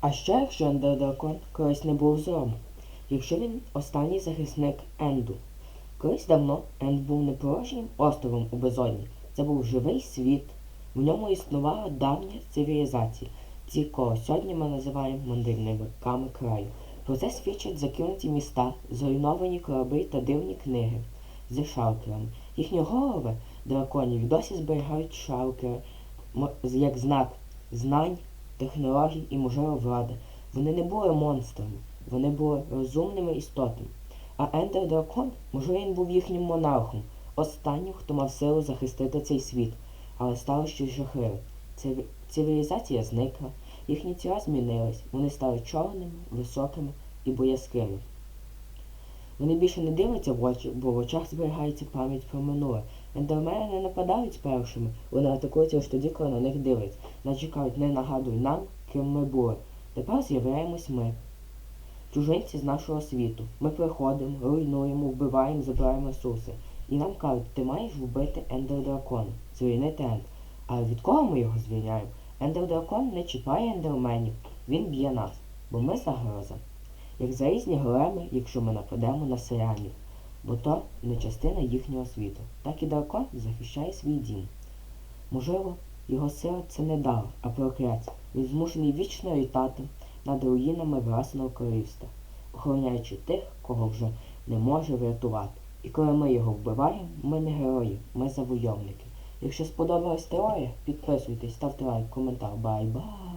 А що якщо Ендердракон колись не був злом? Якщо він останній захисник Енду? Колись давно Енд був не порожнім островом у безодні. Це був живий світ. В ньому існувала давня цивілізація, ті, кого сьогодні ми називаємо мандрівниками краю. Про це свідчать закинуті міста, зруйновані кораблі та дивні книги з шалкерами. Їхні голови драконів досі зберігають шалкери як знак знань, технологій і, можливо, влади. Вони не були монстрами, вони були розумними істотами. А Ендер Дракон, можливо, він був їхнім монархом, останнім, хто мав силу захистити цей світ. Але стало щось жахливе. Циві- Цивілізація зникла, їхні тіла змінились, вони стали чорними, високими і боязкими. Вони більше не дивляться в очі, бо в очах зберігається пам'ять про минуле. Ендермени не нападають першими, вони атакують лише тоді, коли на них дивляться. Наче кажуть, не нагадуй нам, ким ми були. Тепер з'являємось ми. Чужинці з нашого світу. Ми приходимо, руйнуємо, вбиваємо, забираємо ресурси. І нам кажуть, ти маєш вбити Ендер Дракона, звільнити Енд. Але від кого ми його звільняємо? Ендер Дракон не чіпає ендерменів, він б'є нас, бо ми загроза. Як залізні големи, якщо ми нападемо на селянів, бо то не частина їхнього світу. Так і дракон захищає свій дім. Можливо, його сила це не дар, а прокляття. Він змушений вічно літати над руїнами власного королівства, охороняючи тих, кого вже не може врятувати. І коли ми його вбиваємо, ми не герої, ми завойовники. Якщо сподобалась теорія, підписуйтесь, ставте лайк, коментар. Бай-бай!